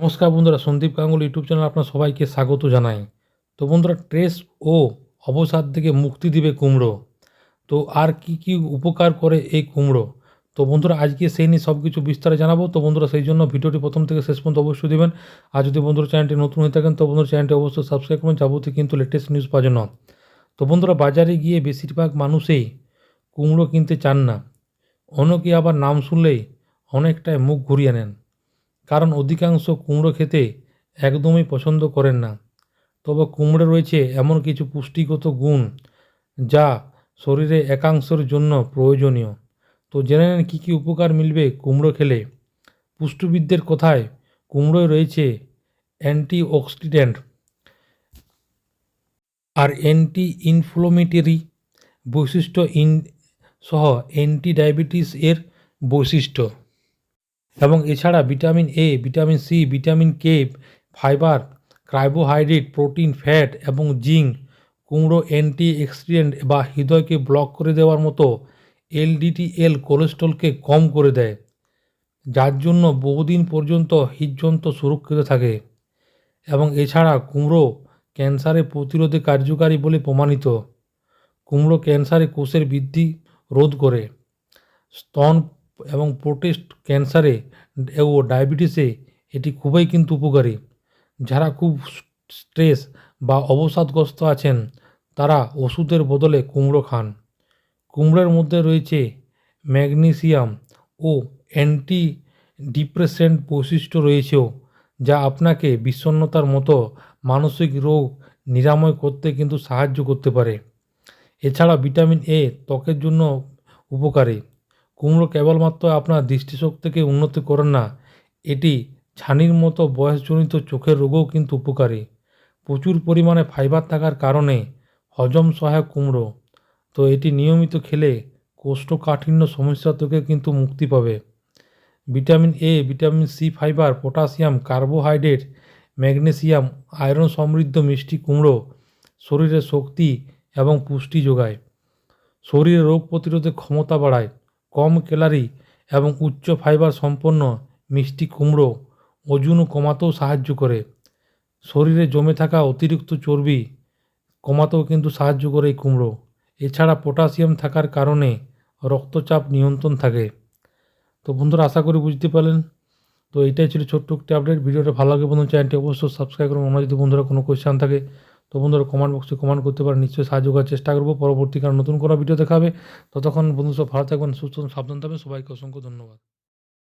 নমস্কার বন্ধুরা, Sandeep Ganguly YouTube channel আপনার সবাইকে স্বাগত জানাই। তো বন্ধুরা, ট্রেস ও অবসাদ থেকে মুক্তি দিবে কুমড়ো। তো আর কি কি উপকার করে এই কুমড়ো? তো বন্ধুরা, আজকে সেই নিয়ে সব কিছু বিস্তারে জানাব। তো বন্ধুরা, সেই জন্য ভিডিওটি প্রথম থেকে শেষ পর্যন্ত অবশ্যই দেবেন। আর যদি বন্ধুরা চ্যানেলটি নতুন হয়ে থাকেন, তো বন্ধুরা চ্যানেলটি অবশ্যই সাবস্ক্রাইব করুন। যাবতীয় কিন্তু লেটেস্ট নিউজ পাওয়ার জন্য। তো বন্ধুরা, বাজারে গিয়ে বেশিরভাগ মানুষেই কুমড়ো কিনতে চান না। অনেকে আবার নাম শুনলেই অনেকটাই মুখ ঘুরিয়ে নেন। কারণ অধিকাংশ কুমড়ো খেতে একদমই পছন্দ করেন না। তবে কুমড়ো রয়েছে এমন কিছু পুষ্টিগত গুণ যা শরীরে একাংশের জন্য প্রয়োজনীয়। তো জেনে নেন কী কী উপকার মিলবে কুমড়ো খেলে। পুষ্টিবিদদের কথায় কুমড়োয় রয়েছে অ্যান্টিঅক্সিডেন্ট আর অ্যান্টি ইনফ্লোমেটরি বৈশিষ্ট্য ইন সহ অ্যান্টি ডায়াবেটিস এর বৈশিষ্ট্য। এবং এছাড়া vitamin A vitamin C vitamin K fibre, carbohydrate, protein, fat এবং জিঙ্ক, কুমড়ো অ্যান্টি অক্সিডেন্ট বা হৃদয়কে ব্লক করে দেওয়ার মতো এলডিটিএল কোলেস্ট্রলকে কম করে দেয়, যার জন্য বহুদিন পর্যন্ত হৃদযন্ত্র সুরক্ষিত থাকে এবং এছাড়া কুমড়ো ক্যান্সারের প্রতিরোধে কার্যকারী বলে প্রমাণিত। কুমড়ো ক্যান্সারে কোষের বৃদ্ধি রোধ করে। স্তন এবং প্রোটেস্ট ক্যান্সারে ও ডায়াবেটিসে এটি খুবই কিন্তু উপকারী। যারা খুব স্ট্রেস বা অবসাদগ্রস্ত আছেন, তারা ওষুধের বদলে কুমড়ো খান। কুমড়োর মধ্যে রয়েছে ম্যাগনেসিয়াম ও অ্যান্টি ডিপ্রেসেন্ট বৈশিষ্ট্য রয়েছেও, যা আপনাকে বিষণ্ণতার মতো মানসিক রোগ নিরাময় করতে কিন্তু সাহায্য করতে পারে। এছাড়া ভিটামিন এ ত্বকের জন্য উপকারী। কুমড়ো কেবলমাত্র আপনার দৃষ্টিশক্তিকে উন্নতি করেন না। এটি ছানির মতো বয়সজনিত চোখের রোগও কিন্তু উপকারী। প্রচুর পরিমাণে ফাইবার থাকার কারণে হজম সহায়ক কুমড়ো। তো এটি নিয়মিত খেলে কোষ্ঠকাঠিন্য সমস্যা থেকে কিন্তু মুক্তি পাবে। Vitamin A vitamin C fibre potassium carbohydrate magnesium iron সমৃদ্ধ মিষ্টি কুমড়ো শরীরে শক্তি এবং পুষ্টি যোগায়। শরীরে রোগ প্রতিরোধের ক্ষমতা বাড়ায়। কম ক্যালারি এবং উচ্চ ফাইবার সম্পন্ন মিষ্টি কুমড়ো ওজন কমাতেও সাহায্য করে। শরীরে জমে থাকা অতিরিক্ত চর্বি কমাতেও কিন্তু সাহায্য করে এই কুমড়ো। এছাড়া পটাশিয়াম থাকার কারণে রক্তচাপ নিয়ন্ত্রণ থাকে। তো বন্ধুরা, আশা করি বুঝতে পারলেন। তো এটাই ছিল ছোট্ট একটি আপডেট ভিডিওটা ভালো লাগে বন্ধু চ্যানেলটি অবশ্যই সাবস্ক্রাইব করুন। আমরা যদি বন্ধুরা কোনো কোয়েশ্চান থাকে তো বন্ধুরা কমেন্ট বক্সে কমেন্ট করতে পারেন নিশ্চয়ই সাহায্য করার চেষ্টা করব। পরবর্তীকালে নতুন কোনো ভিডিও দেখাবে। ততক্ষণ বন্ধু সব ভালো থাকবেন, সুস্থ সাবধান থাকবেন। সবাইকে অসংখ্য ধন্যবাদ।